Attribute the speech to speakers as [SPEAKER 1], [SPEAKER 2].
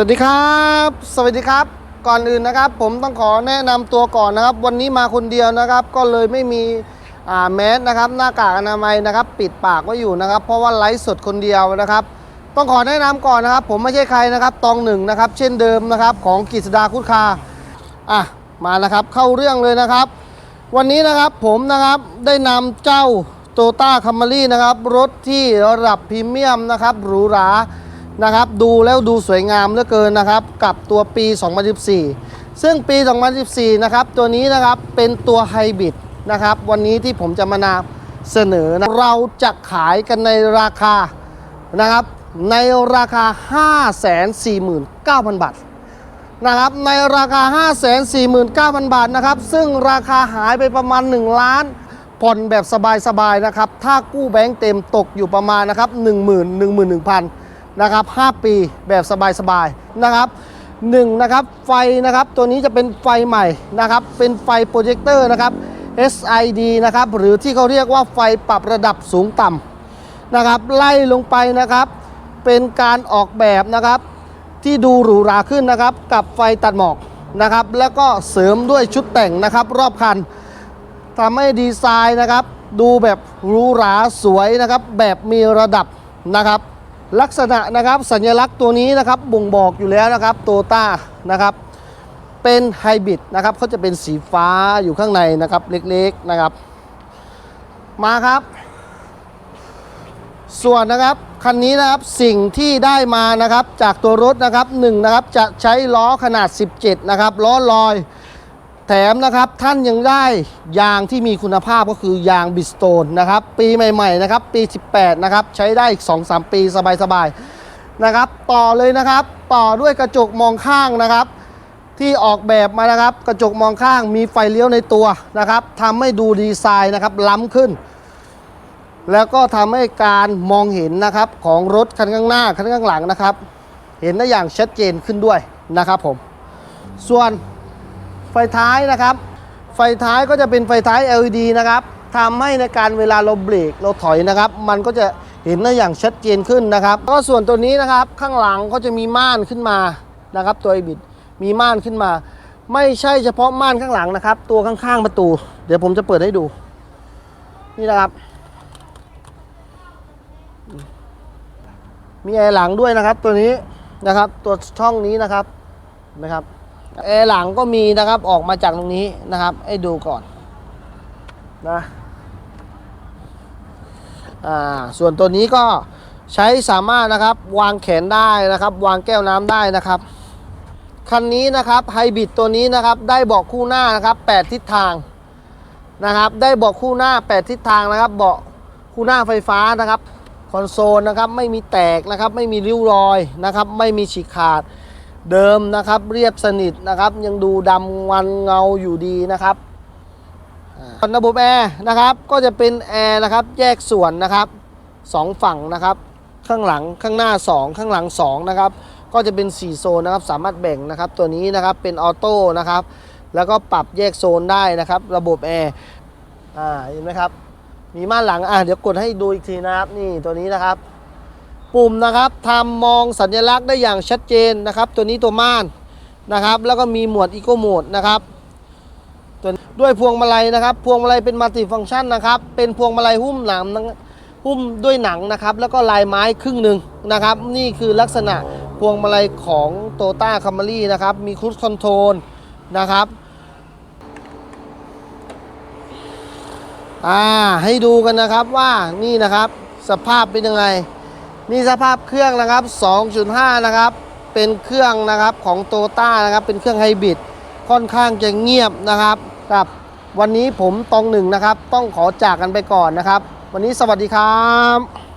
[SPEAKER 1] วัสดีครับ สวัสดีครับ ก่อนอื่นนะครับ ผมต้องขอแนะนำตัวก่อนนะครับ วันนี้มาคนเดียวนะครับ ก็เลยไม่มีแมสนะครับ หน้ากากอนามัยนะครับ ปิดปากไว้อยู่นะครับ เพราะว่าไลฟ์สดคนเดียวนะครับ ต้องขอแนะนำก่อนนะครับ ผมไม่ใช่ใครนะครับ ตองหนึ่งนะครับ เช่นเดิมนะครับ ของกฤษดาคุดคาอะมานะครับ เข้าเรื่องเลยนะครับ วันนี้นะครับผมนะครับได้นำเจ้าโตต้าคัมมารีนะครับรถที่ระดับพรีเมียมนะครับหรูหรา นะครับ ดูแล้วดูสวยงามเหลือเกินนะครับ กับตัวปี 2014 ซึ่งปี 2014 นะครับ ตัวนี้นะครับเป็นตัวไฮบริดนะครับ วันนี้ที่ผมจะมานำเสนอนะเราจะขายกันในราคานะครับ ในราคา 549,000 บาทนะครับ ในราคา 549,000 บาทนะครับ ซึ่งราคาหายไปประมาณ 1 ล้านผ่อนแบบสบายๆนะครับ ถ้ากู้แบงก์เต็มตกอยู่ประมาณนะครับ 1 0 0 0 0 1 1 0 0 0 นะครับ 5 ปีแบบสบายๆนะครับหนึ่งนะครับไฟนะครับตัวนี้จะเป็นไฟใหม่นะครับ เป็นไฟโปรเจคเตอร์นะครับ SID นะครับหรือที่เขาเรียกว่าไฟปรับระดับสูงต่ำนะครับไล่ลงไปนะครับ เป็นการออกแบบนะครับที่ดูหรูหราขึ้นนะครับ กับไฟตัดหมอกนะครับ แล้วก็เสริมด้วยชุดแต่งนะครับ รอบคันทำให้ดีไซน์นะครับ ดูแบบหรูหราสวยนะครับ แบบมีระดับนะครับ ลักษณะนะครับสัญลักษณ์ตัวนี้นะครับบ่งบอกอยู่แล้วนะครับโตต้านะครับเป็นไฮบริดนะครับเขาจะเป็นสีฟ้าอยู่ข้างในนะครับเล็กๆนะครับ มาครับ ส่วนนะครับคันนี้นะครับสิ่งที่ได้มานะครับจากตัวรถนะครับหนึ่งนะครับจะใช้ล้อขนาด 17 นะครับล้อลอย แถมนะครับท่านยังได้ยางที่มีคุณภาพก็คือยางบิสโตนนะครับ ปีใหม่ๆนะครับ ปี 18 นะครับ ใช้ได้อีก 2-3 ปีสบายๆนะครับ ต่อเลยนะครับ ต่อด้วยกระจกมองข้างนะครับ ที่ออกแบบมานะครับ กระจกมองข้างมีไฟเลี้ยวในตัวนะครับทำให้ดูดีไซน์นะครับล้ำขึ้น แล้วก็ทำให้การมองเห็นนะครับของรถคันข้างหน้าคันข้างหลังนะครับ เห็นได้อย่างชัดเจนขึ้นด้วยนะครับผม ส่วน ไฟท้ายนะครับ ไฟท้ายก็จะเป็นไฟท้าย LED นะครับทำให้ในการเวลาเราเบรกเราถอยนะครับ มันก็จะเห็นได้อย่างชัดเจนขึ้นนะครับก็ส่วนตัวนี้นะครับข้างหลังก็จะมีม่านขึ้นมานะครับ ตัวไอบิดมีม่านขึ้นมา ไม่ใช่เฉพาะม่านข้างหลังนะครับ ตัวข้างๆประตู เดี๋ยวผมจะเปิดให้ดู นี่นะครับ มีแอร์หลังด้วยนะครับ ตัวนี้นะครับ ตัวช่องนี้นะครับนะครับ แอร์หลังก็มีนะครับออกมาจากตรงนี้นะครับ ให้ดูก่อนนะอ่าส่วนตัวนี้ก็ใช้สามารถนะครับวางแขนได้นะครับ วางแก้วน้ำได้นะครับคันนี้นะครับไฮบริดตัวนี้นะครับได้เบาะคู่หน้านะครับ 8 ทิศทางนะครับ ได้เบาะคู่หน้า 8 ทิศทางนะครับ เบาะคู่หน้าไฟฟ้านะครับคอนโซลนะครับไม่มีแตกนะครับ ไม่มีริ้วรอยนะครับ ไม่มีฉีกขาด เดิมนะครับเรียบสนิทนะครับ ยังดูดำวันเงาอยู่ดีนะครับอ่าระบบแอร์นะครับก็จะเป็นแอร์นะครับแยกส่วนนะครับสองฝั่งนะครับ ข้างหลังข้างหน้า 2 ข้างหลัง2นะครับก็จะเป็น 4 โซนนะครับสามารถแบ่งนะครับตัวนี้นะครับเป็นออโต้นะครับแล้วก็ปรับแยกโซนได้นะครับ ระบบแอร์อ่าเห็นไหมครับมีม่านหลังอะเดี๋ยวกดให้ดูอีกทีนะครับนี่ตัวนี้นะครับ ปุ่มนะครับทำมองสัญลักษณ์ได้อย่างชัดเจนนะครับ ตัวนี้ตัวม่านนะครับ แล้วก็มีหมวดอีโ o โหมดนะครับตัวด้วยพวงมาลัยนะครับ พวงมาลัยเป็นมัลติฟังก์ชันนะครับ เป็นพวงมาลัยหุ้มหนังหุ้มด้วยหนังนะครับ แล้วก็ลายไม้ครึ่งหนึ่งนะครับ นี่คือลักษณะพวงมาลัยของโตต้าคัมมารีนะครับ มีครู i คอนโทรลนะครับอ่าให้ดูกันนะครับว่านี่นะครับสภาพเป็นยังไง นี่สภาพเครื่องนะครับ 2.5 นะครับ เป็นเครื่องนะครับของโตต้านะครับ เป็นเครื่องไฮบริด ค่อนข้างจะเงียบนะครับครับ วันนี้ผมตองหนึ่งนะครับ ต้องขอจากกันไปก่อนนะครับ วันนี้สวัสดีครับ